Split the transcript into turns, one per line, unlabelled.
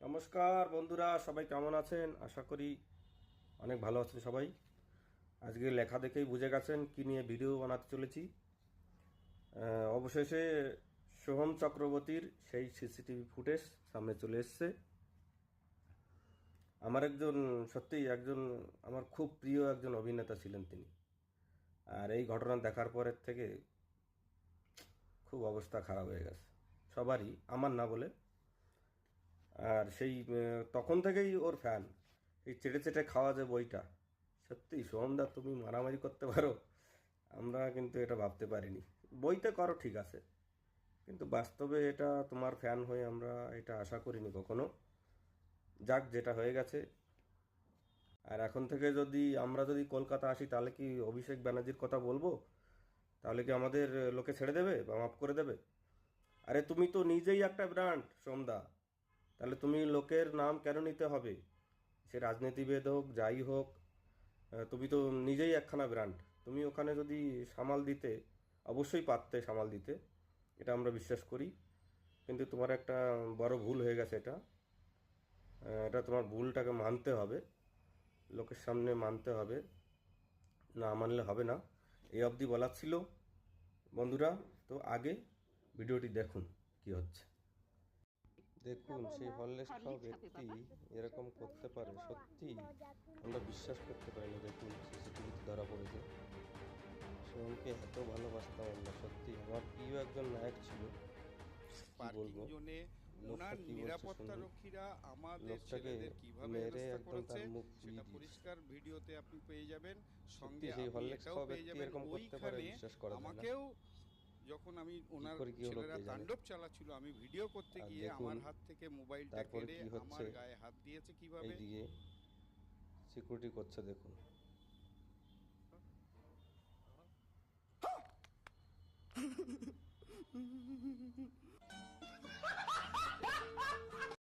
নমস্কার বন্ধুরা, সবাই কেমন আছেন? আশা করি অনেক ভালো আছেন সবাই। আজকে লেখা দেখেই বুঝে গেছেন কি নিয়ে ভিডিও বানাতে চলেছি। অবশেষে সোহম চক্রবর্তীর সেই সিসিটিভি ফুটেজ সামনে চলে এসছে। আমার একজন সত্যিই একজন, আমার খুব প্রিয় একজন অভিনেতা ছিলেন তিনি। আর এই ঘটনা দেখার পরের থেকে খুব অবস্থা খারাপ হয়ে গেছে। সবারই, আমার না বলে। আর সেই তখন থেকেই ওর ফ্যান এই চেটে চেটে খাওয়া যে বইটা, সত্যি সোহমদা তুমি মারামারি করতে পারো? আমরা কিন্তু এটা ভাবতে পারিনি। বইতে করো, ঠিক আছে। কিন্তু বাস্তবে এটা তোমার ফ্যান হয়ে আমরা এটা আশা করিনি কখনো। যাক, যেটা হয়ে গেছে। আর এখন থেকে যদি আমরা যদি কলকাতা আসি, তাহলে কি অভিষেক ব্যানার্জির কথা বলব? তাহলে কি আমাদের লোকে ছেড়ে দেবে বা মাফ করে দেবে? আরে তুমি তো নিজেই একটা ব্র্যান্ড সোমদা তাহলে তুমি লোকের নাম কেন নিতে হবে? সে রাজনীতিবিদ হোক, যাই হোক তুমি তো নিজেই একখানা ব্র্যান্ড। তুমি ওখানে যদি সামাল দিতে, অবশ্যই পারতে সামাল দিতে, এটা আমরা বিশ্বাস করি। কিন্তু তোমার একটা বড় ভুল হয়ে গেছে এটা। এটা তোমার ভুলটাকে মানতে হবে। লোকের সামনে মানতে হবে। না মানলে হবে না। এই অবধি বলার ছিল। বন্ধুরা, তো আগে ভিডিওটি দেখুন, কি হচ্ছে। দেখুন সেই হললেস খাওয়া ব্যক্তি এরকম করতে পারে সত্যি। আমরা বিশ্বাস করতে পারি না দেখুন সিসিটিভিতে ধরা পড়েছে। সোহমকে এত ভালোবাসতাম আমরা সত্যি। আমার প্রিয় একজন নায়ক ছিল কি বলব?
ওনার নিরাপত্তা রক্ষীরা আমাদের ছেলেদের কীভাবে
মেরে
হেনস্থা করেছে সেটা পরিষ্কার ভিডিওতে আপনি পেয়ে যাবেন। সঙ্গে
সেই
আপনি
হরলিক্স
এটাও পেয়ে যাবেন।
এরকম করতে পারে
ওইখানে
বিশ্বাস করা যায় না।
আমাকেও যখন আমি ওনার ছেলেরা তাণ্ডব চালাচ্ছিল আমি ভিডিও করতে গিয়ে আমার হাত থেকে মোবাইলটা কেড়ে আমার গায়ে হাত দিয়েছে কীভাবে?
সিকিউরিটি করছে দেখুন।